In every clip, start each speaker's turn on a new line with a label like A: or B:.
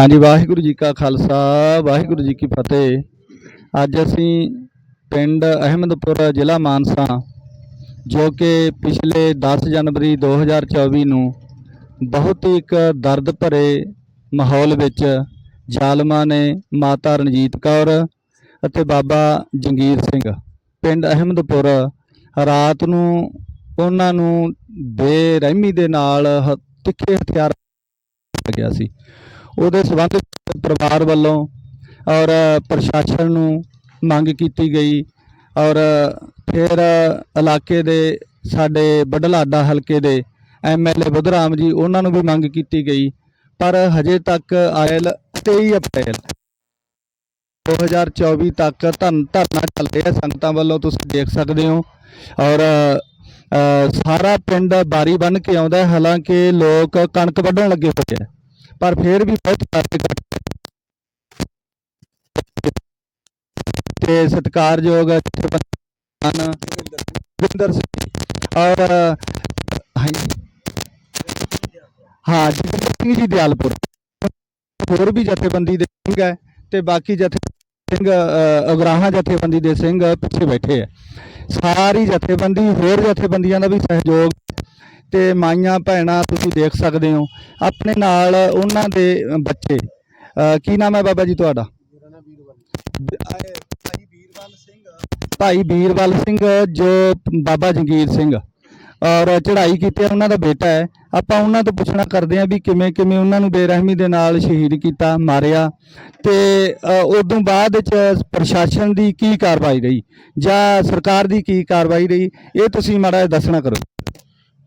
A: ਹਾਂਜੀ, ਵਾਹਿਗੁਰੂ ਜੀ ਕਾ ਖਾਲਸਾ, ਵਾਹਿਗੁਰੂ ਜੀ ਕੀ ਫਤਿਹ। ਅੱਜ ਅਸੀਂ ਪਿੰਡ ਅਹਿਮਦਪੁਰ ਜ਼ਿਲ੍ਹਾ ਮਾਨਸਾ, ਜੋ ਕਿ ਪਿਛਲੇ 10 ਜਨਵਰੀ 2024 ਨੂੰ ਬਹੁਤ ਹੀ ਇੱਕ ਦਰਦ ਭਰੇ ਮਾਹੌਲ ਵਿੱਚ ਜ਼ਾਲਮਾਂ ਨੇ ਮਾਤਾ ਰਣਜੀਤ ਕੌਰ ਅਤੇ ਬਾਬਾ ਜੰਗੀਰ ਸਿੰਘ ਪਿੰਡ ਅਹਿਮਦਪੁਰ ਰਾਤ ਨੂੰ ਉਹਨਾਂ ਨੂੰ ਬੇਰਹਿਮੀ ਦੇ ਨਾਲ ਹ- ਤਿੱਖੇ ਹਥਿਆਰ ਗਿਆ ਸੀ। ਉਹਦੇ ਸਬੰਧ ਪਰਿਵਾਰ ਵੱਲੋਂ ਔਰ ਪ੍ਰਸ਼ਾਸਨ ਨੂੰ ਮੰਗ ਕੀਤੀ ਗਈ ਔਰ ਫਿਰ ਇਲਾਕੇ ਦੇ ਸਾਡੇ ਬਡਲਾਡਾ ਹਲਕੇ ਦੇ ਐਮਐਲਏ ਬੁੱਧਰਾਮ ਜੀ, ਉਹਨਾਂ ਨੂੰ ਵੀ ਮੰਗ ਕੀਤੀ ਗਈ। ਪਰ ਹਜੇ ਤੱਕ ਆਇਲ 23 ਅਪ੍ਰੈਲ 2024 ਤੱਕ ਧਰਨ ਧਰਨਾ ਚੱਲ ਰਿਹਾ ਸੰਗਤਾਂ ਵੱਲੋਂ ਤੁਸੀਂ ਦੇਖ ਸਕਦੇ ਹੋ। ਔਰ ਸਾਰਾ ਪਿੰਡ ਬਾਰੀ ਬਣ ਕੇ ਆਉਂਦਾ ਹਾਲਾਂਕਿ ਲੋਕ ਕਣਕ ਵੱਢਣ ਲੱਗੇ ਹੋਏ ਆ ਪਰ ਫਿਰ ਵੀ ਬਹੁਤ ਸਾਰੇ ਘੱਟ ਤੇ ਸਤਿਕਾਰਯੋਗ ਹਨ ਵਿੰਦਰ ਸਿੰਘ ਔਰ ਹਾਂ ਜਗਿੰਦਰ ਸਿੰਘ ਜੀ ਦਿਆਲਪੁਰ। ਹੋਰ ਵੀ ਜਥੇਬੰਦੀ ਦੇ ਸਿੰਘ ਹੈ ਤੇ ਬਾਕੀ ਜਥੇ ਸਿੰਘ ਅ, ਅਗਰਾਹਾਂ ਜਥੇਬੰਦੀ ਦੇ ਸਿੰਘ ਪਿੱਛੇ ਬੈਠੇ ਹੈ ਸਾਰੀ ਜਥੇਬੰਦੀ ਹੋਰ ਜਥੇਬੰਦੀਆਂ ਦਾ ਵੀ ਸਹਿਯੋਗ ਤੇ ਮਾਈਆਂ ਭੈਣਾਂ ਤੁਸੀਂ ਦੇਖ ਸਕਦੇ ਹੋ। ਆਪਣੇ ਨਾਲ ਉਹਨਾਂ ਦੇ ਬੱਚੇ। ਕੀ ਨਾਮ ਹੈ ਬਾਬਾ ਜੀ ਤੁਹਾਡਾ? ਭਾਈ ਵੀਰਵਾਲ ਸਿੰਘ ਭਾਈ ਵੀਰਵਾਲ ਸਿੰਘ ਜੋ ਬਾਬਾ ਜੰਗੀਰ ਸਿੰਘ। ਔਰ ਚੜ੍ਹਾਈ ਕੀਤੀ ਉਹਨਾਂ ਦਾ ਬੇਟਾ ਹੈ। ਆਪਾਂ ਉਹਨਾਂ ਤੋਂ ਪੁੱਛਣਾ ਕਰਦੇ ਹਾਂ ਵੀ ਕਿਵੇਂ ਕਿਵੇਂ ਉਹਨਾਂ ਨੂੰ ਬੇਰਹਿਮੀ ਦੇ ਨਾਲ ਸ਼ਹੀਦ ਕੀਤਾ, ਮਾਰਿਆ। ਤੇ ਉਦੋਂ ਬਾਅਦ ਚ ਪ੍ਰਸ਼ਾਸਨ ਦੀ ਕੀ ਕਾਰਵਾਈ ਰਹੀ? ਜਾਂ ਸਰਕਾਰ ਦੀ ਕੀ ਕਾਰਵਾਈ ਰਹੀ? ਇਹ ਤੁਸੀਂ ਮਾੜਾ ਦੱਸਣਾ ਕਰੋ।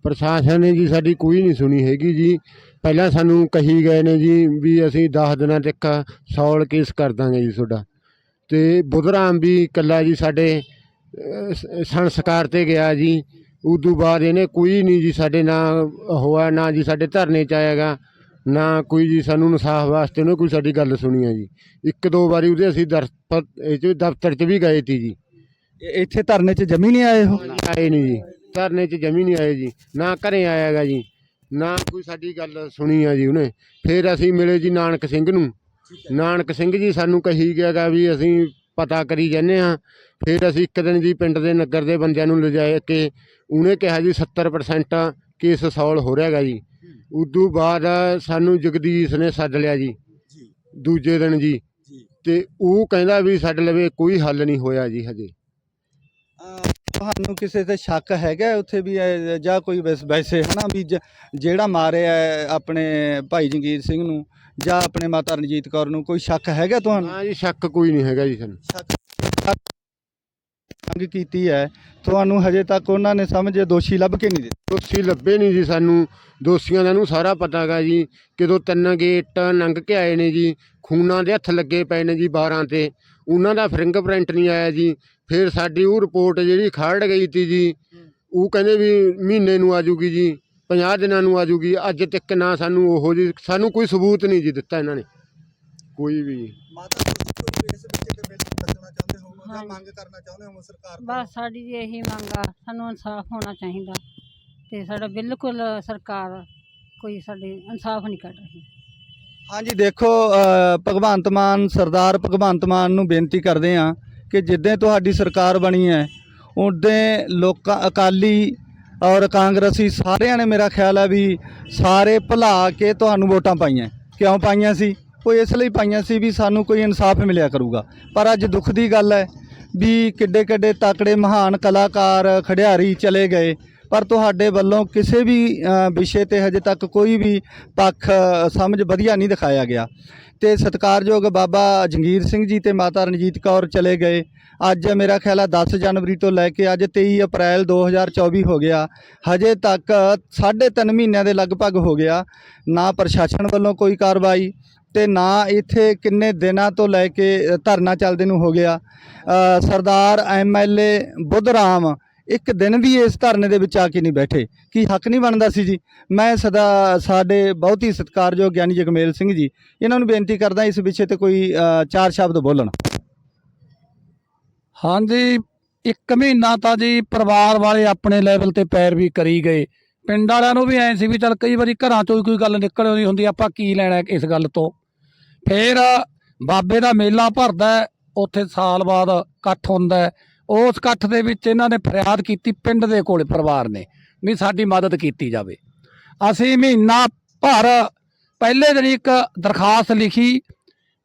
B: ਪ੍ਰਸ਼ਾਸਨ ਨੇ ਜੀ ਸਾਡੀ ਕੋਈ ਨਹੀਂ ਸੁਣੀ ਹੈਗੀ ਜੀ। ਪਹਿਲਾਂ ਸਾਨੂੰ ਕਹੀ ਗਏ ਨੇ ਜੀ ਵੀ ਅਸੀਂ 10 ਦਿਨਾਂ ਤੱਕ ਸੌਲ ਕੇਸ ਕਰ ਦਾਂਗੇ ਜੀ ਤੁਹਾਡਾ। ਤੇ ਬੁੱਧਰਾਮ ਵੀ ਇਕੱਲਾ ਜੀ ਸਾਡੇ ਸ- ਸੰਸਕਾਰ ਤੇ ਗਿਆ ਜੀ। ਉਦੋਂ ਬਾਅਦ ਇਹਨੇ ਕੋਈ ਨਹੀਂ ਜੀ ਸਾਡੇ ਨਾ ਹੋਇਆ ਨਾ ਜੀ ਸਾਡੇ ਧਰਨੇ ਚ ਆਏਗਾ ਨਾ ਕੋਈ ਜੀ ਸਾਨੂੰ ਇਨਸਾਫ ਵਾਸਤੇ ਉਹਨੇ ਕੋਈ ਸਾਡੀ ਗੱਲ ਸੁਣੀ ਹੈ ਜੀ। ਇੱਕ ਦੋ ਵਾਰੀ ਉਹਦੇ ਅਸੀਂ ਦਫ਼ਤਰ 'ਚ ਵੀ ਗਏ ਤੀ ਜੀ।
A: ਇੱਥੇ ਧਰਨੇ 'ਚ ਜਮੀ ਨਹੀਂ ਆਏ ਹੋ
B: ਆਏ ਨਹੀਂ ਜੀ। ਧਰਨੇ 'ਚ ਜਮੀ ਨਹੀਂ ਆਏ ਜੀ ਨਾ ਘਰੇ ਆਇਆਗਾ ਜੀ ਨਾ ਕੋਈ ਸਾਡੀ ਗੱਲ ਸੁਣੀ ਆ ਜੀ ਉਹਨੇ। ਫਿਰ ਅਸੀਂ ਮਿਲੇ ਜੀ ਨਾਨਕ ਸਿੰਘ ਨੂੰ। ਨਾਨਕ ਸਿੰਘ ਜੀ ਸਾਨੂੰ ਕਹੀ ਗਿਆਗਾ ਵੀ ਅਸੀਂ ਪਤਾ ਕਰੀ ਜਾਂਦੇ ਹਾਂ। ਫਿਰ ਅਸੀਂ ਇੱਕ ਦਿਨ ਜੀ ਪਿੰਡ ਦੇ ਨਗਰ ਦੇ ਬੰਦਿਆਂ ਨੂੰ ਲਿਜਾਏ ਕੇ ਉਹਨੇ ਕਿਹਾ ਜੀ 70% ਕੇਸ ਸੌਲ ਹੋ ਰਿਹਾਗਾ ਜੀ। ਉਦੋਂ ਬਾਅਦ ਸਾਨੂੰ ਜਗਦੀਸ਼ ਨੇ ਸੱਦ ਲਿਆ ਜੀ ਦੂਜੇ ਦਿਨ ਜੀ। ਤੇ ਉਹ ਕਹਿੰਦਾ ਵੀ ਸਾਡੇ ਲਵੇ ਕੋਈ ਹੱਲ ਨਹੀਂ ਹੋਇਆ ਜੀ ਹਜੇ।
A: ਤੁਹਾਨੂੰ ਕਿਸੇ ਤੇ ਸ਼ੱਕ ਹੈਗਾ ਉੱਥੇ ਵੀ ਇਹ ਜਾਂ ਕੋਈ ਵੈਸ- ਵੈਸੇ ਹਨਾ ਵੀ ਜ- ਜਿਹੜਾ ਮਾਰਿਆ ਹੈ ਆਪਣੇ ਭਾਈ ਜੰਗੀਰ ਸਿੰਘ ਨੂੰ ਜਾਂ ਆਪਣੇ ਮਾਤਾ ਰਣਜੀਤ ਕੌਰ ਨੂੰ ਕੋਈ ਸ਼ੱਕ ਹੈਗਾ ਤੁਹਾਨੂੰ?
B: ਨਾ ਜੀ ਸ਼ੱਕ ਕੋਈ ਨਹੀਂ ਹੈਗਾ ਜੀ ਸਾਨੂੰ।
A: ਮੰਗ ਕੀਤੀ ਹੈ ਤੁਹਾਨੂੰ ਹਜੇ ਤੱਕ ਉਹਨਾਂ ਨੇ ਸਮਝ ਦੋਸ਼ੀ ਲੱਭ ਕੇ ਨਹੀਂ ਦਿੱਤੇ।
B: ਦੋਸ਼ੀ ਲੱਭੇ ਨਹੀਂ ਜੀ ਸਾਨੂੰ। ਦੋਸ਼ੀਆਂ ਦਾ ਨੂੰ ਸਾਰਾ ਪਤਾ ਹੈਗਾ ਜੀ ਕਿਦੋਂ ਤਿੰਨ ਗੇਟ ਲੰਘ ਕੇ ਆਏ ਨੇ ਜੀ ਖੂਨਾਂ ਦੇ ਹੱਥ ਲੱਗੇ ਪਏ ਨੇ ਜੀ 12 ਤੇ। ਉਹਨਾਂ ਦਾ ਫਿੰਗਰਪ੍ਰਿੰਟ ਨਹੀਂ ਆਇਆ ਜੀ। ਫਿਰ ਸਾਡੀ ਉਹ ਰਿਪੋਰਟ ਜਿਹੜੀ ਖੜ ਗਈ ਤੀ ਜੀ ਉਹ ਕਹਿੰਦੇ ਵੀ ਮਹੀਨੇ ਨੂੰ ਆ ਜੂਗੀ ਜੀ 50 ਦਿਨਾਂ ਨੂੰ ਆ ਜੂਗੀ ਅੱਜ ਤੱਕ ਨਾ ਸਾਨੂੰ ਉਹ ਜੀ ਸਾਨੂੰ ਕੋਈ ਸਬੂਤ ਨਹੀਂ ਜੀ ਦਿੱਤਾ ਇਹਨਾਂ ਨੇ। ਕੋਈ ਵੀ।
A: ਮਾਤਾ ਤੁਸੀਂ ਇਸ ਵਿੱਚ ਇੱਕ ਬਿੱਲ ਦੱਸਣਾ ਚਾਹੁੰਦੇ ਹੋ
C: ਜਾਂ
A: ਮੰਗ ਕਰਨਾ ਚਾਹੁੰਦੇ ਹੋ ਸਰਕਾਰ
C: ਬਸ ਸਾਡੀ ਜੀ ਇਹੀ ਮੰਗ ਆ ਸਾਨੂੰ ਇਨਸਾਫ ਹੋਣਾ ਚਾਹੀਦਾ ਤੇ ਸਾਡਾ ਬਿਲਕੁਲ ਸਰਕਾਰ ਕੋਈ ਸਾਡੇ ਇਨਸਾਫ ਨਹੀਂ ਕਰ ਰਹੀ।
A: ਹਾਂਜੀ ਦੇਖੋ ਭਗਵੰਤ ਮਾਨ ਸਰਦਾਰ ਭਗਵੰਤ ਮਾਨ ਨੂੰ ਬੇਨਤੀ ਕਰਦੇ ਆ ਕਿ ਜਿੱਦਾਂ ਤੁਹਾਡੀ ਸਰਕਾਰ ਬਣੀ ਹੈ ਉਦੋਂ ਲੋਕਾਂ, ਅਕਾਲੀ ਔਰ ਕਾਂਗਰਸੀ ਸਾਰਿਆਂ ਨੇ ਮੇਰਾ ਖਿਆਲ ਹੈ ਵੀ ਸਾਰੇ ਭੁਲਾ ਕੇ ਤੁਹਾਨੂੰ ਵੋਟਾਂ ਪਾਈਆਂ। ਕਿਉਂ ਪਾਈਆਂ ਸੀ? ਉਹ ਇਸ ਲਈ ਪਾਈਆਂ ਸੀ ਵੀ ਸਾਨੂੰ ਕੋਈ ਇਨਸਾਫ ਮਿਲਿਆ ਕਰੂਗਾ। ਪਰ ਅੱਜ ਦੁੱਖ ਦੀ ਗੱਲ ਹੈ ਵੀ ਕਿੱਡੇ ਕਿੱਡੇ ਤਕੜੇ ਮਹਾਨ ਕਲਾਕਾਰ, ਖਿਡਾਰੀ ਚਲੇ ਗਏ। ਪਰ ਤੁਹਾਡੇ ਵੱਲੋਂ ਕਿਸੇ ਵੀ ਵਿਸ਼ੇ ਤੇ ਹਜੇ ਤੱਕ ਕੋਈ ਵੀ ਪੱਖ ਸਮਝ ਵਧੀਆ ਨਹੀਂ ਦਿਖਾਇਆ ਗਿਆ। ਤੇ ਸਤਿਕਾਰਯੋਗ ਬਾਬਾ ਜੰਗੀਰ ਸਿੰਘ ਜੀ ਤੇ ਮਾਤਾ ਰਣਜੀਤ ਕੌਰ ਚਲੇ ਗਏ। ਅੱਜ ਮੇਰਾ ਖਿਆਲ ਆ 10 ਜਨਵਰੀ ਤੋਂ ਲੈ ਕੇ ਅੱਜ 23 ਅਪ੍ਰੈਲ 2024 ਹੋ ਗਿਆ। ਹਜੇ ਤੱਕ ਸਾਢੇ ਤਿੰਨ ਮਹੀਨਿਆਂ ਦੇ ਲਗਭਗ ਹੋ ਗਿਆ। ਨਾ ਪ੍ਰਸ਼ਾਸਨ ਵੱਲੋਂ ਕੋਈ ਕਾਰਵਾਈ ਤੇ ਨਾ ਇੱਥੇ ਕਿੰਨੇ ਦਿਨਾਂ ਤੋਂ ਲੈ ਕੇ ਧਰਨਾ ਚੱਲਦੇ ਨੂੰ ਹੋ ਗਿਆ। ਅ, ਸਰਦਾਰ ਐਮਐਲਏ ਬੁੱਧਰਾਮ ਇੱਕ ਦਿਨ ਵੀ ਇਸ ਧਰਨੇ ਦੇ ਵਿੱਚ ਆ ਕੇ ਨਹੀਂ ਬੈਠੇ, ਕੀ ਹੱਕ ਨਹੀਂ ਬਣਦਾ ਸੀ ਜੀ। ਮੈਂ ਸਦਾ ਸਾਡੇ ਬਹੁਤ ਹੀ ਸਤਿਕਾਰਯੋਗ ਗਿਆਨੀ ਜਗਮੇਲ ਸਿੰਘ ਜੀ, ਇਹਨਾਂ ਨੂੰ ਬੇਨਤੀ ਕਰਦਾ ਇਸ ਵਿਸ਼ੇ ਤੇ ਕੋਈ ਚਾਰ ਸ਼ਬਦ ਬੋਲਣ।
D: ਹਾਂਜੀ, ਇੱਕ ਮਹੀਨਾ ਤਾਂ ਜੀ ਪਰਿਵਾਰ ਵਾਲੇ ਆਪਣੇ ਲੈਵਲ ਤੇ ਪੈਰਵੀ ਕਰੀ ਗਏ। ਪਿੰਡ ਵਾਲਿਆਂ ਨੂੰ ਵੀ ਐ ਸੀ ਵੀ ਚੱਲ ਕਈ ਵਾਰੀ ਘਰਾਂ ਚੋਂ ਹੀ ਕੋਈ ਗੱਲ ਨਿਕਲ ਆਉਂਦੀ ਹੁੰਦੀ, ਆਪਾਂ ਕੀ ਲੈਣਾ ਇਸ ਗੱਲ ਤੋਂ? ਫਿਰ ਬਾਬੇ ਦਾ ਮੇਲਾ ਭਰਦਾ, ਉੱਥੇ ਸਾਲ ਬਾਅਦ ਇਕੱਠ ਹੁੰਦਾ ਉਸ ਇਕੱਠ ਦੇ ਵਿੱਚ ਇਹਨਾਂ ਨੇ ਫਰਿਆਦ ਕੀਤੀ ਪਿੰਡ ਦੇ ਕੋਲੇ ਪਰਿਵਾਰ ਨੇ, ਵੀ ਸਾਡੀ ਮਦਦ ਕੀਤੀ ਜਾਵੇ। ਅਸੀਂ ਮਹੀਨਾ ਭਰ ਪਹਿਲੇ ਦਿਨ ਇੱਕ ਦਰਖਾਸਤ ਲਿਖੀ,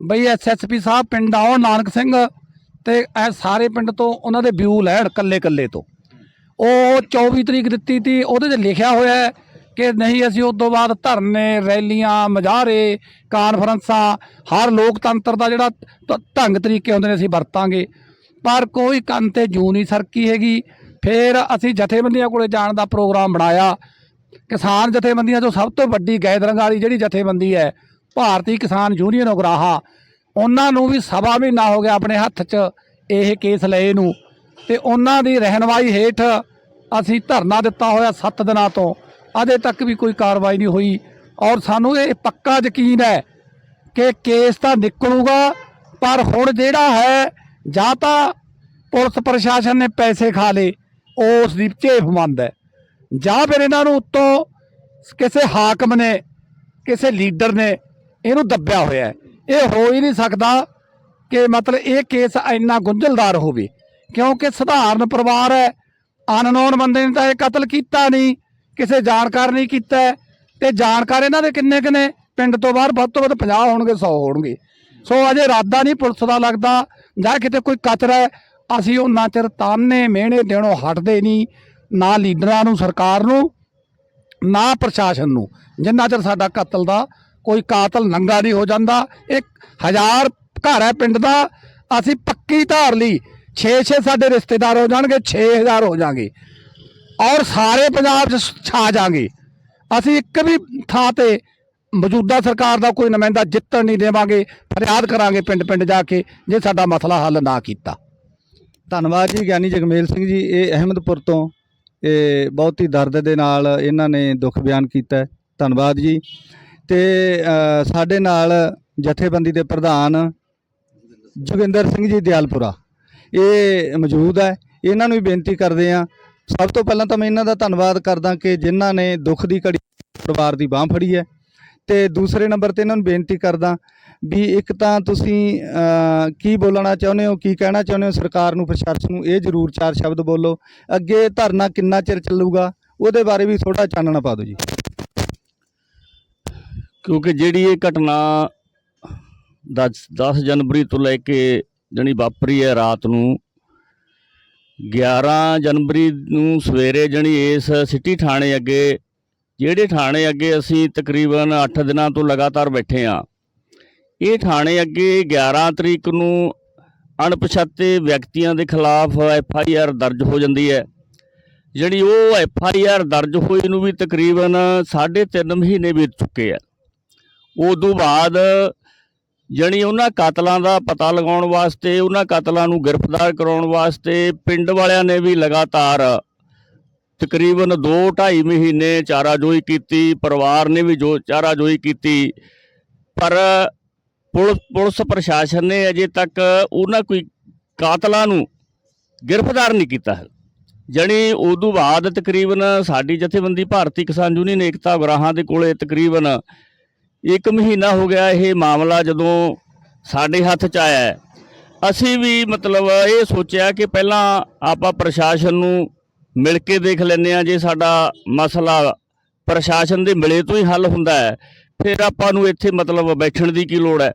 D: ਬਈ ਐਸਐਸਪੀ ਸਾਹਿਬ ਪਿੰਡ ਆਓ ਨਾਨਕ ਸਿੰਘ ਤੇ ਇਹ ਸਾਰੇ ਪਿੰਡ ਤੋਂ ਉਹਨਾਂ ਦੇ ਵਿਊ ਲੈਣ ਕੱਲੇ ਕੱਲੇ ਤੋਂ। ਉਹ 24 ਤਰੀਕ ਦਿੱਤੀ ਤੀ, ਉਹਦੇ 'ਚ ਲਿਖਿਆ ਹੋਇਆ ਕਿ ਨਹੀਂ, ਅਸੀਂ ਉਸ ਤੋਂ ਬਾਅਦ ਧਰਨੇ, ਰੈਲੀਆਂ, ਮਜ਼ਾਰੇ, ਕਾਨਫਰੰਸਾਂ, ਹਰ ਲੋਕਤੰਤਰ ਦਾ ਜਿਹੜਾ ਤ- ਢੰਗ ਤਰੀਕੇ ਹੁੰਦੇ ਨੇ, ਅਸੀਂ ਵਰਤਾਂਗੇ। ਪਰ ਕੋਈ ਕੰਨ ਤੇ ਜੂ ਨਹੀਂ ਸਰਕੀ ਹੈਗੀ। ਫਿਰ ਅਸੀਂ ਜਥੇਬੰਦੀਆਂ ਕੋਲੇ ਜਾਣ ਦਾ ਪ੍ਰੋਗਰਾਮ ਬਣਾਇਆ। ਕਿਸਾਨ ਜਥੇਬੰਦੀਆਂ ਤੋਂ ਸਭ ਤੋਂ ਵੱਡੀ ਗੈਦਰੰਗ ਵਾਲੀ ਜਿਹੜੀ ਜਥੇਬੰਦੀ ਹੈ, ਭਾਰਤੀ ਕਿਸਾਨ ਯੂਨੀਅਨ ਉਗਰਾਹਾ। ਉਹਨਾਂ ਨੂੰ ਵੀ ਸਵਾ ਮਹੀਨਾ ਹੋ ਗਿਆ ਆਪਣੇ ਹੱਥ 'ਚ ਇਹ ਕੇਸ ਲਏ ਨੂੰ। ਤੇ ਉਹਨਾਂ ਦੀ ਰਹਿਨਵਾਈ ਹੇਠ ਅਸੀਂ ਧਰਨਾ ਦਿੱਤਾ ਹੋਇਆ 7 ਦਿਨਾਂ ਤੋਂ। ਅਜੇ ਤੱਕ ਵੀ ਕੋਈ ਕਾਰਵਾਈ ਨਹੀਂ ਹੋਈ। ਔਰ ਸਾਨੂੰ ਇਹ ਪੱਕਾ ਯਕੀਨ ਹੈ ਕਿ ਕੇਸ ਤਾਂ ਨਿਕਲੂਗਾ, ਪਰ ਹੁਣ ਜਿਹੜਾ ਹੈ ਜਾਂ ਤਾਂ ਪੁਲਿਸ ਪ੍ਰਸ਼ਾਸਨ ਨੇ ਪੈਸੇ ਖਾ ਲਏ ਉਸ ਦੀ ਝੇਫਮੰਦ ਹੈ। ਜਾਂ ਫਿਰ ਇਹਨਾਂ ਨੂੰ ਉੱਤੋਂ ਕਿਸੇ ਹਾਕਮ ਨੇ ਕਿਸੇ ਲੀਡਰ ਨੇ ਇਹਨੂੰ ਦੱਬਿਆ ਹੋਇਆ ਇਹ ਹੋ ਹੀ ਨਹੀਂ ਸਕਦਾ ਕਿ ਮਤਲਬ ਇਹ ਕੇਸ ਇੰਨਾ ਗੁੰਝਲਦਾਰ ਹੋਵੇ ਕਿਉਂਕਿ ਸਧਾਰਨ ਪਰਿਵਾਰ ਹੈ ਅਨਨੋਨ ਬੰਦੇ ਨੇ ਤਾਂ ਇਹ ਕਤਲ ਕੀਤਾ ਨਹੀਂ ਕਿਸੇ ਜਾਣਕਾਰ ਨਹੀਂ ਕੀਤਾ ਹੈ, ਤੇ ਜਾਣਕਾਰ ਇਹਨਾਂ ਦੇ ਕਿੰਨੇ ਕਿੰਨੇ ਪਿੰਡ ਤੋਂ ਬਾਹਰ ਵੱਧ ਤੋਂ ਵੱਧ 50 ਹੋਣਗੇ 100 ਹੋਣਗੇ। ਸੋ ਅਜੇ ਇਰਾਦਾ ਨਹੀਂ ਪੁਲਿਸ ਦਾ ਲੱਗਦਾ ਜਾਂ ਕਿਤੇ ਕੋਈ ਕਚਰਾ ਹੈ, ਅਸੀਂ ਉਹਨਾਂ ਚਿਰ ਤਾਨੇ ਮਿਹਣੇ ਦੇਣੋਂ ਹਟਦੇ ਨਹੀਂ, ਨਾ ਲੀਡਰਾਂ ਨੂੰ, ਸਰਕਾਰ ਨੂੰ, ਨਾ ਪ੍ਰਸ਼ਾਸਨ ਨੂੰ। ਜਿੰਨਾ ਚਿਰ ਸਾਡਾ ਕਤਲ ਦਾ ਕੋਈ ਕਾਤਲ ਨੰਗਾ ਨਹੀਂ ਹੋ ਜਾਂਦਾ, ਇੱਕ ਹਜ਼ਾਰ ਘਰ ਹੈ ਪਿੰਡ ਦਾ, ਅਸੀਂ ਪੱਕੀ ਧਾਰ ਲਈ 6-6 ਸਾਡੇ ਰਿਸ਼ਤੇਦਾਰ ਹੋ ਜਾਣਗੇ 6000 ਹੋ ਜਾਣਗੇ। ਔਰ ਸਾਰੇ ਪੰਜਾਬ 'ਚ ਛਾ ਜਾਾਂਗੇ। ਅਸੀਂ ਇੱਕ ਵੀ ਥਾਂ ਤੇ ਮੌਜੂਦਾ ਸਰਕਾਰ ਦਾ ਕੋਈ ਨੁਮਾਇੰਦਾ ਜਿੱਤਣ ਨਹੀਂ ਦੇਵਾਂਗੇ, ਫਰਿਆਦ ਕਰਾਂਗੇ ਪਿੰਡ ਪਿੰਡ ਜਾ ਕੇ ਜੇ ਸਾਡਾ ਮਸਲਾ ਹੱਲ ਨਾ ਕੀਤਾ।
A: ਧੰਨਵਾਦ ਜੀ, ਗਿਆਨੀ ਜਗਮੇਲ ਸਿੰਘ ਜੀ। ਇਹ ਅਹਿਮਦਪੁਰ ਤੋਂ, ਇਹ ਬਹੁਤ ਹੀ ਦਰਦ ਦੇ ਨਾਲ ਇਹਨਾਂ ਨੇ ਦੁੱਖ ਬਿਆਨ ਕੀਤਾ। ਧੰਨਵਾਦ ਜੀ। ਤੇ ਸਾਡੇ ਨਾਲ ਜਥੇਬੰਦੀ ਦੇ ਪ੍ਰਧਾਨ ਜੋਗਿੰਦਰ ਸਿੰਘ ਜੀ ਦਿਆਲਪੁਰਾ। ਇਹ ਮੌਜੂਦ ਹੈ। ਇਹਨਾਂ ਨੂੰ ਵੀ ਬੇਨਤੀ ਕਰਦੇ ਆ ਸਭ ਤੋਂ ਪਹਿਲਾਂ ਤਾਂ ਮੈਂ ਇਹਨਾਂ ਦਾ ਧੰਨਵਾਦ ਕਰਦਾ ਕਿ ਜਿਨ੍ਹਾਂ ਨੇ ਦੁੱਖ ਦੀ ਘੜੀ ਪਰਿਵਾਰ ਦੀ ਬਾਹ ਫੜੀ ਹੈ। ਤੇ ਦੂਸਰੇ ਨੰਬਰ ਤੇ ਇਹਨਾਂ ਨੂੰ ਬੇਨਤੀ ਕਰਦਾ ਵੀ ਇੱਕ ਤਾਂ ਤੁਸੀਂ ਕੀ ਬੋਲਣਾ ਚਾਹੁੰਦੇ ਹੋ, ਕੀ ਕਹਿਣਾ ਚਾਹੁੰਦੇ ਹੋ, ਸਰਕਾਰ ਨੂੰ, ਪ੍ਰਸ਼ਾਸਨ ਨੂੰ, ਇਹ ਜ਼ਰੂਰ ਚਾਰ ਸ਼ਬਦ ਬੋਲੋ। ਅੱਗੇ ਧਰਨਾ ਕਿੰਨਾ ਚਿਰ ਚੱਲੂਗਾ, ਉਹਦੇ ਬਾਰੇ ਵੀ ਥੋੜਾ ਚਾਨਣਾ ਪਾ ਦਿਓ ਜੀ।
E: ਕਿਉਂਕਿ ਜਿਹੜੀ ਇਹ ਘਟਨਾ 10 10 ਜਨਵਰੀ ਤੋਂ ਲੈ ਕੇ ਜਣੀ ਵਾਪਰੀ ਹੈ ਰਾਤ ਨੂੰ 11 ਜਨਵਰੀ ਨੂੰ ਸਵੇਰੇ ਜਣੀ ਇਸ ਸਿਟੀ ਥਾਣੇ ਅੱਗੇ ਜਿਹੜੇ ਥਾਣੇ ਅੱਗੇ ਅਸੀਂ ਤਕਰੀਬਨ 8 ਦਿਨਾਂ ਤੋਂ ਲਗਾਤਾਰ ਬੈਠੇ ਆ ਇਹ ਥਾਣੇ ਅੱਗੇ 11 ਤਰੀਕ ਨੂੰ ਅਣਪਛਾਤੇ ਵਿਅਕਤੀਆਂ ਦੇ ਖਿਲਾਫ ਐਫ ਆਈ ਆਰ ਦਰਜ ਹੋ ਜਾਂਦੀ ਹੈ। ਜਿਹੜੀ ਉਹ ਐਫ ਆਈ ਆਰ ਦਰਜ ਹੋਈ ਨੂੰ ਵੀ ਤਕਰੀਬਨ 3.5 ਮਹੀਨੇ ਬੀਤ ਚੁੱਕੇ ਆ। ਉਦੋਂ ਬਾਅਦ ਜਣੀ ਉਹਨਾਂ ਕਾਤਲਾਂ ਦਾ ਪਤਾ ਲਗਾਉਣ ਵਾਸਤੇ, ਉਹਨਾਂ ਕਾਤਲਾਂ ਨੂੰ ਗ੍ਰਿਫਤਾਰ ਕਰਾਉਣ ਵਾਸਤੇ ਪਿੰਡ ਵਾਲਿਆਂ ਨੇ ਵੀ ਲਗਾਤਾਰ ਤਕਰੀਬਨ 2.5 ਮਹੀਨੇ ਚਾਰਾਜੋਈ ਕੀਤੀ, ਪਰਿਵਾਰ ਨੇ ਵੀ ਜੋ ਚਾਰਾਜੋਈ ਕੀਤੀ। ਪਰ ਪੁਲਿਸ ਪੁਲਿਸ ਪ੍ਰਸ਼ਾਸਨ ਨੇ ਅਜੇ ਤੱਕ ਉਹਨਾਂ ਕੋਈ ਕਾਤਲਾਂ ਨੂੰ ਗ੍ਰਿਫਤਾਰ ਨਹੀਂ ਕੀਤਾ ਹੈ। ਜਣੀ ਉਦੋਂ ਬਾਅਦ ਤਕਰੀਬਨ ਸਾਡੀ ਜਥੇਬੰਦੀ ਭਾਰਤੀ ਕਿਸਾਨ ਯੂਨੀਅਨ ਏਕਤਾ ਗਰਾਹਾਂ ਦੇ ਕੋਲੇ ਤਕਰੀਬਨ ਇੱਕ ਮਹੀਨਾ ਹੋ ਗਿਆ ਇਹ ਮਾਮਲਾ ਜਦੋਂ ਸਾਡੇ ਹੱਥ 'ਚ ਆਇਆ ਅਸੀਂ ਵੀ ਮਤਲਬ ਇਹ ਸੋਚਿਆ ਕਿ ਪਹਿਲਾਂ ਆਪਾਂ ਪ੍ਰਸ਼ਾਸਨ ਨੂੰ ਮਿਲ ਕੇ ਦੇਖ ਲੈਂਦੇ ਆ ਜੇ ਸਾਡਾ ਮਸਲਾ ਪ੍ਰਸ਼ਾਸਨ ਦੇ ਮਿਲੇ ਤੋਂ ਹੀ ਹੱਲ ਹੁੰਦਾ ਹੈ, ਫਿਰ ਆਪਾਂ ਨੂੰ ਇੱਥੇ ਮਤਲਬ ਬੈਠਣ ਦੀ ਕੀ ਲੋੜ ਹੈ?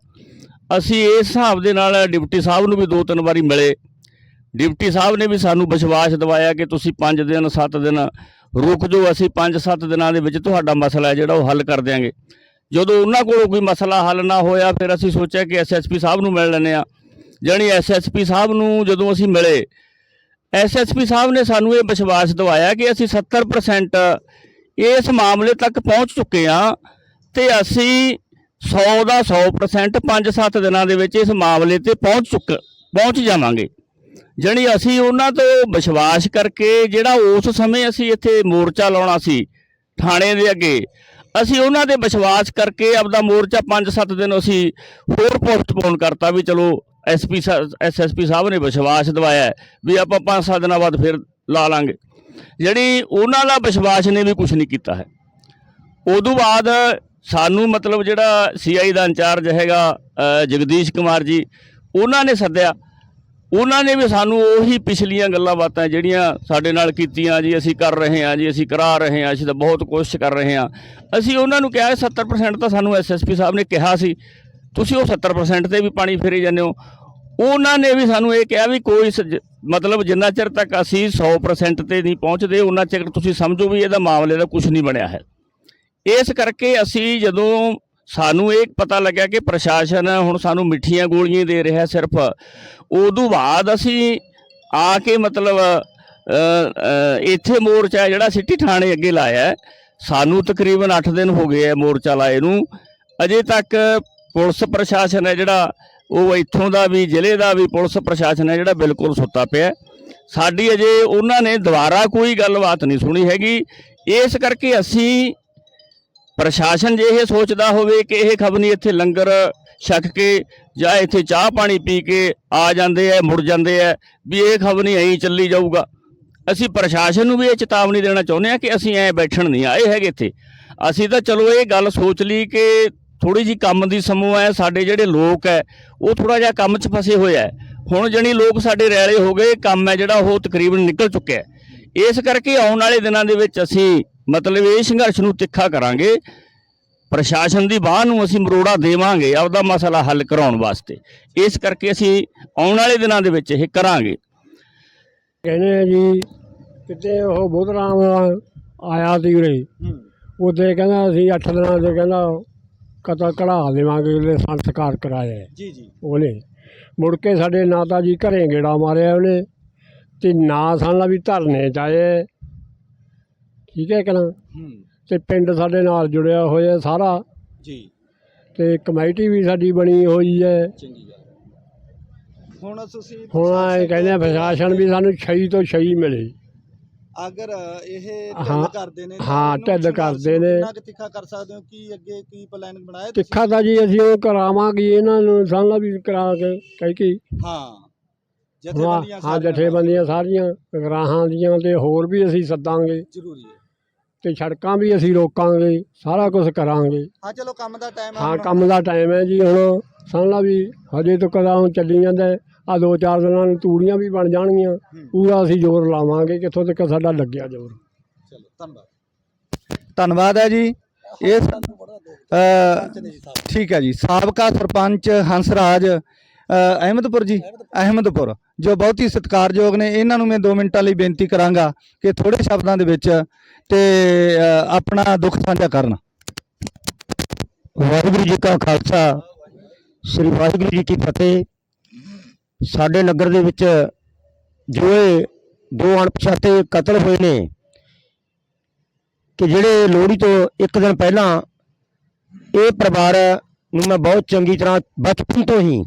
E: ਅਸੀਂ ਇਸ ਹਿਸਾਬ ਦੇ ਨਾਲ ਡਿਪਟੀ ਸਾਹਿਬ ਨੂੰ ਵੀ ਦੋ ਤਿੰਨ ਵਾਰੀ ਮਿਲੇ। ਡਿਪਟੀ ਸਾਹਿਬ ਨੇ ਵੀ ਸਾਨੂੰ ਵਿਸ਼ਵਾਸ ਦਿਵਾਇਆ ਕਿ ਤੁਸੀਂ 5 ਦਿਨ 7 ਦਿਨ ਰੁਕ ਜਾਓ, ਅਸੀਂ 5-7 ਦਿਨਾਂ ਦੇ ਵਿੱਚ ਤੁਹਾਡਾ ਮਸਲਾ ਹੈ ਜਿਹੜਾ ਉਹ ਹੱਲ ਕਰ ਦਿਆਂਗੇ। ਜਦੋਂ ਉਹਨਾਂ ਕੋਲੋਂ ਕੋਈ ਮਸਲਾ ਹੱਲ ਨਾ ਹੋਇਆ, ਫਿਰ ਅਸੀਂ ਸੋਚਿਆ ਕਿ ਐਸਐਸਪੀ ਸਾਹਿਬ ਨੂੰ ਮਿਲ ਲੈਂਦੇ ਆ ਜਾਣੀ ਐਸਐਸਪੀ ਸਾਹਿਬ ਨੂੰ ਜਦੋਂ ਅਸੀਂ ਮਿਲੇ ਐਸਐਸਪੀ ਸਾਹਿਬ ਨੇ ਸਾਨੂੰ ਇਹ ਵਿਸ਼ਵਾਸ ਦਿਵਾਇਆ ਕਿ ਅਸੀਂ 70% ਇਸ ਮਾਮਲੇ ਤੱਕ ਪਹੁੰਚ ਚੁੱਕੇ ਆ ਤੇ ਅਸੀਂ 100 ਦਾ 100% 5-7 ਦਿਨਾਂ ਦੇ ਵਿੱਚ ਇਸ ਮਾਮਲੇ ਤੇ ਪਹੁੰਚ ਚੁੱਕ, ਪਹੁੰਚ ਜਾਵਾਂਗੇ। ਜਾਣੀ ਅਸੀਂ ਉਹਨਾਂ ਤੋਂ ਵਿਸ਼ਵਾਸ ਕਰਕੇ ਜਿਹੜਾ ਉਸ ਸਮੇਂ ਅਸੀਂ ਇੱਥੇ ਮੋਰਚਾ ਲਾਉਣਾ ਸੀ ਥਾਣੇ ਦੇ ਅੱਗੇ, ਅਸੀਂ ਉਹਨਾਂ ਦੇ ਵਿਸ਼ਵਾਸ ਕਰਕੇ ਆਪਦਾ ਮੋਰਚਾ 5-7 ਦਿਨ ਅਸੀਂ ਹੋਰ ਪੋਸਟਪੋਨ ਕਰਤਾ ਵੀ ਚਲੋ ਐਸਪੀ ਐਸਐਸਪੀ ਸਾਹਿਬ ਨੇ ਵਿਸ਼ਵਾਸ ਦਿਵਾਇਆ ਵੀ ਆਪਾਂ 5-7 ਦਿਨਾਂ ਬਾਅਦ ਫਿਰ ਲਾ ਲਾਂਗੇ। ਜਿਹੜੀ ਉਹਨਾਂ ਦਾ ਵਿਸ਼ਵਾਸ ਨੇ ਵੀ ਕੁਝ ਨਹੀਂ ਕੀਤਾ ਹੈ। ਉਦੋਂ ਬਾਅਦ ਸਾਨੂੰ ਮਤਲਬ ਜਿਹੜਾ ਸੀਆਈ ਦਾ ਇੰਚਾਰਜ ਹੈਗਾ ਜਗਦੀਸ਼ ਕੁਮਾਰ ਜੀ, ਉਹਨਾਂ ਨੇ ਸੱਦਿਆ। ਉਹਨਾਂ ਨੇ ਵੀ ਸਾਨੂੰ ਉਹੀ ਪਿਛਲੀਆਂ ਗੱਲਾਂ ਬਾਤਾਂ ਜਿਹੜੀਆਂ ਸਾਡੇ ਨਾਲ ਕੀਤੀਆਂ, ਜੀ ਅਸੀਂ ਕਰ ਰਹੇ ਹਾਂ, ਜੀ ਅਸੀਂ ਕਰਾ ਰਹੇ ਹਾਂ, ਅਸੀਂ ਤਾਂ ਬਹੁਤ ਕੋਸ਼ਿਸ਼ ਕਰ ਰਹੇ ਹਾਂ। ਅਸੀਂ ਉਹਨਾਂ ਨੂੰ ਕਿਹਾ 70% ਤਾਂ ਸਾਨੂੰ ਐਸਐਸਪੀ ਸਾਹਿਬ ਨੇ ਕਿਹਾ ਸੀ। ਤੁਸੀਂ ਉਹ 70% ਤੇ ਵੀ ਪਾਣੀ ਫੇਰੇ ਜਾਂਦੇ ਹੋ। ਉਹਨਾਂ ਨੇ ਵੀ ਸਾਨੂੰ ਇਹ ਕਿਹਾ ਵੀ ਕੋਈ ਸਜ- ਮਤਲਬ ਜਿੰਨਾ ਚਿਰ ਤੱਕ ਅਸੀਂ 100% ਤੇ ਨਹੀਂ ਪਹੁੰਚਦੇ, ਉਹਨਾਂ ਚਿਰ ਤੁਸੀਂ ਸਮਝੋ ਵੀ ਇਹਦਾ ਮਾਮਲੇ ਦਾ ਕੁਝ ਨਹੀਂ ਬਣਿਆ ਹੈ। ਇਸ ਕਰਕੇ ਅਸੀਂ ਜਦੋਂ ਸਾਨੂੰ ਇਹ ਪਤਾ ਲੱਗਿਆ ਕਿ ਪ੍ਰਸ਼ਾਸਨ ਹੁਣ ਸਾਨੂੰ ਮਿੱਠੀਆਂ ਗੋਲੀਆਂ ਦੇ ਰਿਹਾ ਸਿਰਫ, ਉਦੋਂ ਬਾਅਦ ਅਸੀਂ ਆ ਕੇ ਮਤਲਬ ਇੱਥੇ ਮੋਰਚਾ ਜਿਹੜਾ ਸਿੱਟੀ ਥਾਣੇ ਅੱਗੇ ਲਾਇਆ ਸਾਨੂੰ ਤਕਰੀਬਨ 8 ਦਿਨ ਹੋ ਗਏ ਆ ਮੋਰਚਾ ਲਾਏ ਨੂੰ। ਅਜੇ ਤੱਕ ਪੁਲਿਸ ਪ੍ਰਸ਼ਾਸਨ ਹੈ ਜਿਹੜਾ, ਉਹ ਇੱਥੋਂ ਦਾ ਵੀ, ਜ਼ਿਲ੍ਹੇ ਦਾ ਵੀ ਪੁਲਿਸ ਪ੍ਰਸ਼ਾਸਨ ਹੈ ਜਿਹੜਾ ਬਿਲਕੁਲ ਸੁੱਤਾ ਪਿਆ ਸਾਡੀ ਅਜੇ ਉਹਨਾਂ ਨੇ ਦੁਬਾਰਾ ਕੋਈ ਗੱਲਬਾਤ ਨਹੀਂ ਸੁਣੀ ਹੈਗੀ। ਇਸ ਕਰਕੇ ਅਸੀਂ ਪ੍ਰਸ਼ਾਸਨ ਜੇ ਇਹ ਸੋਚਦਾ ਹੋਵੇ ਕਿ ਇਹ ਖਬਨੀ ਇੱਥੇ ਲੰਗਰ ਛਕ ਕੇ ਜਾਂ ਇੱਥੇ ਚਾਹ ਪਾਣੀ ਪੀ ਕੇ ਆ ਜਾਂਦੇ ਆ, ਮੁੜ ਜਾਂਦੇ ਆ, ਵੀ ਇਹ ਖਬਨੀ ਐਂ ਚੱਲੀ ਜਾਊਗਾ। ਅਸੀਂ ਪ੍ਰਸ਼ਾਸਨ ਨੂੰ ਵੀ ਇਹ ਚੇਤਾਵਨੀ ਦੇਣਾ ਚਾਹੁੰਦੇ ਆ ਕਿ ਅਸੀਂ ਐ ਬੈਠਣ ਨਹੀਂ ਆਏ ਹੈਗੇ ਇੱਥੇ। ਅਸੀਂ ਤਾਂ ਚਲੋ ਇਹ ਗੱਲ ਸੋਚ ਲਈ ਕਿ ਥੋੜੀ ਜੀ ਕੰਮ ਦੀ ਸਮੂਹ ਹੈ ਸਾਡੇ ਜਿਹੜੇ ਲੋਕ ਹੈ ਉਹ ਥੋੜਾ ਜਿਹਾ ਕੰਮ 'ਚ ਫਸੇ ਹੋਏ ਹੈ। ਹੁਣ ਜਣੀ ਲੋਕ ਸਾਡੇ ਰੈਲੇ ਹੋ ਗਏ ਕੰਮ ਹੈ ਜਿਹੜਾ ਉਹ ਤਕਰੀਬਨ ਨਿਕਲ ਚੁੱਕਿਆ ਹੈ। ਇਸ ਕਰਕੇ ਆਉਣ ਵਾਲੇ ਦਿਨਾਂ ਦੇ ਵਿੱਚ ਅਸੀਂ ਮਤਲਬ ਇਹ ਸੰਘਰਸ਼ ਨੂੰ ਤਿੱਖਾ ਕਰਾਂਗੇ। ਪ੍ਰਸ਼ਾਸਨ ਦੀ ਬਾਹ ਨੂੰ ਅਸੀਂ ਮਰੋੜਾ ਦੇਵਾਂਗੇ ਆਪਦਾ ਮਸਲਾ ਹੱਲ ਕਰਾਉਣ ਵਾਸਤੇ। ਇਸ ਕਰਕੇ ਅਸੀਂ ਆਉਣ ਵਾਲੇ ਦਿਨਾਂ ਦੇ ਵਿੱਚ ਇਹ ਕਰਾਂਗੇ।
F: ਕਹਿੰਦੇ ਆ ਜੀ ਕਿਤੇ ਉਹ ਬੁੱਧਰਾਮ ਆਇਆ ਸੀ ਉਰੇ ਉਹਦੇ ਕਹਿੰਦਾ ਅਸੀਂ 8 ਦਿਨਾਂ ਦੇ ਕਹਿੰਦਾ ਕਤਲ ਕਢਾ ਦੇਵਾਂਗੇ ਉਹਦੇ ਸੰਸਕਾਰ ਕਰਾਇਆ
A: ਜੀ ਜੀ।
F: ਉਹਨੇ ਮੁੜ ਕੇ ਸਾਡੇ ਨਾ ਤਾਂ ਜੀ ਘਰੇ ਗੇੜਾ ਮਾਰਿਆ ਉਹਨੇ ਤੇ ਨਾ ਸਾਨੂੰ ਵੀ ਧਰਨੇ ਚਾਏ ਠੀਕ ਹੈ ਕਿ ਨਾ?
A: ਹੂੰ।
F: ਤੇ ਪਿੰਡ ਸਾਡੇ ਨਾਲ ਜੁੜਿਆ ਹੋਇਆ ਸਾਰਾ।
A: ਜੀ।
F: ਤੇ ਕਮੇਟੀ ਵੀ ਸਾਡੀ ਬਣੀ ਹੋਈ ਹੈ।
A: ਚੰਗੀ ਗੱਲ ਹੁਣ ਤੁਸੀਂ
F: ਹੁਣ ਇਹ ਕਹਿੰਦੇ ਆ ਪ੍ਰਸ਼ਾਸਨ ਵੀ ਸਾਨੂੰ ਛਈ ਤੋਂ ਛਈ ਮਿਲੇ।
A: ਅਗਰ ਇਹ
F: ਹਾਂ,
A: ਢਿੱਲ ਕਰਦੇ ਨੇ ਤਾਂ
F: ਹਾਂ,
A: ਇਹਨੂੰ
F: ਢਿੱਲ ਕਰਦੇ
A: ਨੂੰ। ਕਿੰਨਾ ਕੁ ਤਿੱਖਾ ਕਰ ਸਕਦੇ ਹੋ? ਕੀ ਅੱਗੇ ਕੀ ਪਲਾਨ ਬਣਾਇਆ ਤੁਸੀਂ?
F: ਤਿੱਖਾ ਤਾਂ ਜੀ ਅਸੀਂ ਉਹ ਕਰਾਵਾਂਗੇ ਇਹਨਾਂ ਨੂੰ ਸਾਨੂੰ ਵੀ ਕਰਾ ਕੇ ਕਹਿ ਕੇ।
A: ਹਾਂ।
F: ਹਾਂ
A: ਜਥੇਬੰਦੀਆਂ
F: ਹਾਂ
A: ਸਾਰੀਆਂ
F: ਜਥੇਬੰਦੀਆਂ ਸਾਰੀਆਂ ਗਰਾਹਾਂ ਦੀਆਂ ਤੇ ਹੋਰ ਵੀ ਅਸੀਂ ਸੱਦਾਂਗੇ।
A: ਜ਼ਰੂਰੀ ਹੈ।
F: ਤੇ ਸੜਕਾਂ ਵੀ ਅਸੀਂ ਰੋਕਾਂਗੇ ਸਾਰਾ ਕੁਝ ਕਰਾਂਗੇ।
A: ਹਾਂ ਚਲੋ ਕੰਮ ਦਾ ਟਾਈਮ
F: ਹਾਂ ਕੰਮ ਦਾ ਟਾਈਮ ਹੈ ਜੀ ਹੁਣ ਸਮਝਲਾ ਵੀ ਹਜੇ ਤੋਂ ਕਦਾ ਹੁਣ ਚੱਲੀ ਜਾਂਦਾ ਆ ਦੋ ਚਾਰ ਦਿਨਾਂ ਨੂੰ ਤੂੜੀਆਂ ਵੀ ਬਣ ਜਾਣਗੀਆਂ। ਪੂਰਾ ਅਸੀਂ ਜ਼ੋਰ ਲਾਵਾਂਗੇ ਕਿੱਥੋਂ ਤੱਕ ਸਾਡਾ ਲੱਗਿਆ ਜ਼ੋਰ।
A: ਚਲੋ ਧੰਨਵਾਦ। ਧੰਨਵਾਦ ਹੈ ਜੀ। ਇਹ ਅ, ਠੀਕ ਹੈ ਜੀ। ਸਾਬਕਾ ਸਰਪੰਚ ਹੰਸਰਾਜ ਅ, ਅਹਿਮਦਪੁਰ ਜੀ ਅਹਿਮਦਪੁਰ। ਜੋ ਬਹੁਤ ਹੀ ਸਤਿਕਾਰਯੋਗ ਨੇ। ਇਹਨਾਂ ਨੂੰ ਮੈਂ 2 ਮਿੰਟਾਂ ਲਈ ਬੇਨਤੀ ਕਰਾਂਗਾ ਕਿ ਥੋੜੇ ਸ਼ਬਦਾਂ ਦੇ ਵਿੱਚ ਤੇ ਆਪਣਾ ਦੁੱਖ ਸਾਂਝਾ ਕਰਨ।
G: ਵਾਹਿਗੁਰੂ ਜੀ ਕਾ ਖਾਲਸਾ ਸ੍ਰੀ ਵਾਹਿਗੁਰੂ ਜੀ ਕੀ ਫਤਿਹ। ਸਾਡੇ ਨਗਰ ਦੇ ਵਿੱਚ ਜੋ ਇਹ ਦੋ ਅਣਪਛਾਤੇ ਕਤਲ ਹੋਏ ਨੇ, ਕਿ ਜਿਹੜੇ ਲੋਹੜੀ ਤੋਂ ਇੱਕ ਦਿਨ ਪਹਿਲਾਂ ਇਹ ਪਰਿਵਾਰ ਨੂੰ ਮੈਂ ਬਹੁਤ ਚੰਗੀ ਤਰ੍ਹਾਂ ਬਚਪਨ ਤੋਂ ਹੀ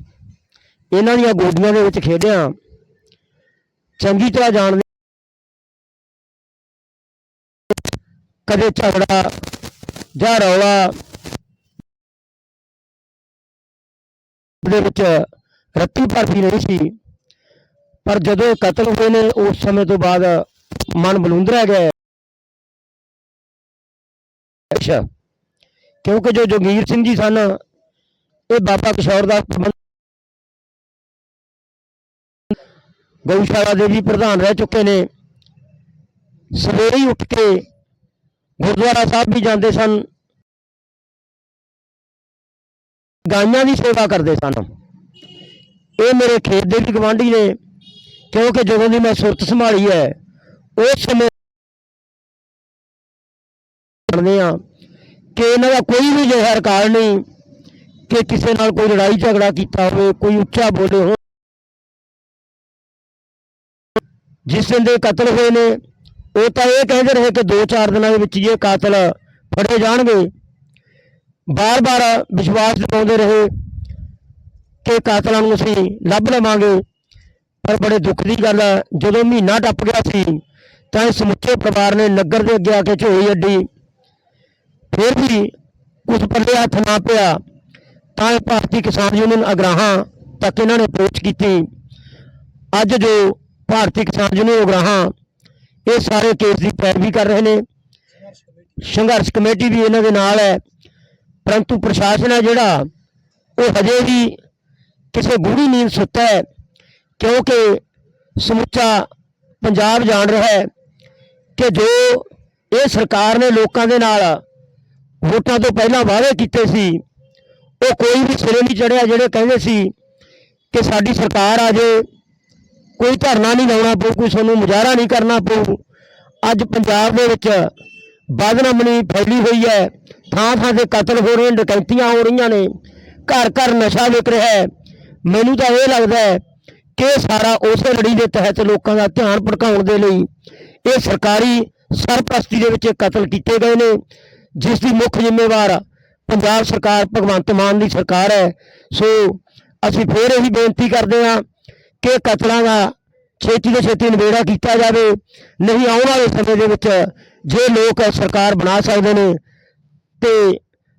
G: ਇਹਨਾਂ ਦੀਆਂ ਗੋਡੀਆਂ ਦੇ ਵਿੱਚ ਖੇਡਿਆ। ਚੰਗੀ ਤਰ੍ਹਾਂ ਜਾਣਦੇ ਕਦੇ ਝਗੜਾ ਜਾਂ ਰੌਲਾ ਦੇ ਵਿੱਚ ਰੱਤੀ ਭਰਤੀ ਵੀ ਨਹੀਂ ਸੀ। ਪਰ ਜਦੋਂ ਕਤਲ ਹੋਏ ਨੇ, ਉਸ ਸਮੇਂ ਤੋਂ ਬਾਅਦ ਮਨ ਬਲੂੰਦਰਿਆ ਗਿਆ ਹੈ। ਅੱਛਾ। ਕਿਉਂਕਿ ਜੋ ਜੋਗੀਰ ਸਿੰਘ ਜੀ ਸਨ, ਇਹ ਬਾਬਾ ਕਿਸ਼ੋਰ ਦਾ ਗਊਸ਼ਾਲਾ ਦੇ ਵੀ ਪ੍ਰਧਾਨ ਰਹਿ ਚੁੱਕੇ ਨੇ। ਸਵੇਰੇ ਹੀ ਉੱਠ ਕੇ ਗੁਰਦੁਆਰਾ ਸਾਹਿਬ ਵੀ ਜਾਂਦੇ ਸਨ। ਗਾਈਆਂ ਦੀ ਸੇਵਾ ਕਰਦੇ ਸਨ। ਇਹ ਮੇਰੇ ਖੇਤ ਦੇ ਵੀ ਗਵਾਂਢੀ ਨੇ, ਕਿਉਂਕਿ ਜਦੋਂ ਦੀ ਮੈਂ ਸੁਰਤ ਸੰਭਾਲੀ ਹੈ, ਉਸ ਸਮੇਂ ਜਾਣਦੇ ਆ ਕਿ ਇਹਨਾਂ ਦਾ ਕੋਈ ਵੀ ਅਜਿਹਾ ਰਿਕਾਰਡ ਨਹੀਂ ਕਿ ਕਿਸੇ ਨਾਲ ਕੋਈ ਲੜਾਈ ਝਗੜਾ ਕੀਤਾ ਹੋਵੇ, ਕੋਈ ਉੱਚਾ ਬੋਲੇ ਹੋ ਜਿਸ ਦਿਨ ਦੇ ਕਤਲ ਹੋਏ ਨੇ, ਉਹ ਤਾਂ ਇਹ ਕਹਿੰਦੇ ਰਹੇ ਕਿ 2-4 ਦਿਨਾਂ ਦੇ ਵਿੱਚ ਹੀ ਇਹ ਕਾਤਲ ਫੜੇ ਜਾਣਗੇ। ਬਾਰ-ਬਾਰ ਵਿਸ਼ਵਾਸ ਦਿਵਾਉਂਦੇ ਰਹੇ। ਕਿ ਕਾਤਲਾਂ ਨੂੰ ਅਸੀਂ ਲੱਭ ਲਵਾਂਗੇ। ਪਰ ਬੜੇ ਦੁੱਖ ਦੀ ਗੱਲ ਹੈ ਜਦੋਂ ਮਹੀਨਾ ਟੱਪ ਗਿਆ ਸੀ, ਤਾਂ ਇਹ ਸਮੁੱਚੇ ਪਰਿਵਾਰ ਨੇ ਨਗਰ ਦੇ ਅੱਗੇ ਆ ਕੇ ਝੋਲੀ ਅੱਡੀ। ਫਿਰ ਵੀ ਕੁਝ ਪੱਲੇ ਹੱਥ ਨਾ ਪਿਆ, ਤਾਂ ਇਹ ਭਾਰਤੀ ਕਿਸਾਨ ਯੂਨੀਅਨ ਅਗਰਾਹਾਂ ਤੱਕ ਇਹਨਾਂ ਨੇ ਅਪਰੋਚ ਕੀਤੀ। ਅੱਜ ਜੋ ਭਾਰਤੀ ਕਿਸਾਨ ਯੂਨੀਅਨ ਅਗਰਾਹਾਂ ਇਹ ਸਾਰੇ ਕੇਸ ਦੀ ਪੈਰਵੀ ਕਰ ਰਹੇ ਨੇ। ਸੰਘਰਸ਼ ਕਮੇਟੀ ਵੀ ਇਹਨਾਂ ਦੇ ਨਾਲ ਹੈ, ਪਰੰਤੂ ਪ੍ਰਸ਼ਾਸਨ ਹੈ ਜਿਹੜਾ, ਉਹ ਹਜੇ ਵੀ ਕਿਸੇ ਗੂੜੀ ਨੀਂਦ ਸੁੱਤਾ ਹੈ, ਕਿਉਂਕਿ ਸਮੁੱਚਾ ਪੰਜਾਬ ਜਾਣ ਰਿਹਾ ਹੈ ਕਿ ਜੋ ਇਹ ਸਰਕਾਰ ਨੇ ਲੋਕਾਂ ਦੇ ਨਾਲ ਵੋਟਾਂ ਤੋਂ ਪਹਿਲਾਂ ਵਾਅਦੇ ਕੀਤੇ ਸੀ, ਉਹ ਕੋਈ ਵੀ ਸਿਰੇ ਨਹੀਂ ਚੜਿਆ ਜਿਹੜੇ ਕਹਿੰਦੇ ਸੀ ਕਿ ਸਾਡੀ ਸਰਕਾਰ ਆ ਜੇ, ਕੋਈ ਧਰਨਾ ਨਹੀਂ ਲਾਉਣਾ ਪਊ, ਕੋਈ ਸਾਨੂੰ ਮੁਜ਼ਾਹਰਾ ਨਹੀਂ ਕਰਨਾ ਪਊ। ਅੱਜ ਪੰਜਾਬ ਦੇ ਵਿੱਚ ਬਦਨਾਮੀ ਫੈਲੀ ਹੋਈ ਹੈ ਥਾਂ ਥਾਂ ਤੇ ਕਤਲ ਹੋ ਰਹੇ ਨੇ ਡਕੈਤੀਆਂ ਹੋ ਰਹੀਆਂ ਨੇ ਘਰ ਘਰ ਨਸ਼ਾ ਵਿਕ ਰਿਹਾ ਹੈ। ਮੈਨੂੰ ਤਾਂ ਇਹ ਲੱਗਦਾ ਹੈ ਕਿ ਸਾਰਾ ਉਸੇ ਲੜੀ ਦੇ ਤਹਿਤ ਲੋਕਾਂ ਦਾ ਧਿਆਨ ਭਟਕਾਉਣ ਦੇ ਲਈ ਇਹ ਸਰਕਾਰੀ ਸਰਪ੍ਰਸਤੀ ਦੇ ਵਿੱਚ ਕਤਲ ਕੀਤੇ ਗਏ ਨੇ, ਜਿਸ ਦੀ ਮੁੱਖ ਜ਼ਿੰਮੇਵਾਰ ਪੰਜਾਬ ਸਰਕਾਰ ਭਗਵੰਤ ਮਾਨ ਦੀ ਸਰਕਾਰ ਹੈ। ਸੋ ਅਸੀਂ ਫੇਰ ਇਹੀ ਬੇਨਤੀ ਕਰਦੇ ਹਾਂ ਕਿ ਕਤਲਾਂ ਦਾ ਛੇਤੀ ਤੋਂ ਛੇਤੀ ਨਿਬੇੜਾ ਕੀਤਾ ਜਾਵੇ, ਨਹੀਂ ਆਉਣ ਵਾਲੇ ਸਮੇਂ ਦੇ ਵਿੱਚ ਜੇ ਲੋਕ ਸਰਕਾਰ ਬਣਾ ਸਕਦੇ ਨੇ ਤੇ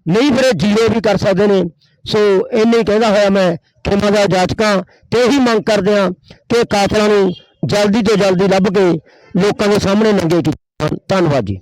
G: ਨਹੀਂ ਫਿਰ ਇਹ ਜੀਰੋ ਵੀ ਕਰ ਸਕਦੇ ਨੇ। ਸੋ ਇੰਨੇ ਹੀ ਕਹਿੰਦਾ ਹੋਇਆ ਮੈਂ ਖੇਮਾ ਦਾ ਜਾਚਕਾਂ, ਤੇ ਇਹੀ ਮੰਗ ਕਰਦੇ ਹਾਂ ਕਿ ਕਾਤਲਾਂ ਨੂੰ ਜਲਦੀ ਤੋਂ ਜਲਦੀ ਲੱਭ ਕੇ ਲੋਕਾਂ ਦੇ ਸਾਹਮਣੇ ਨੰਗੇ ਕੀਤਾ ਧੰਨਵਾਦ ਜੀ।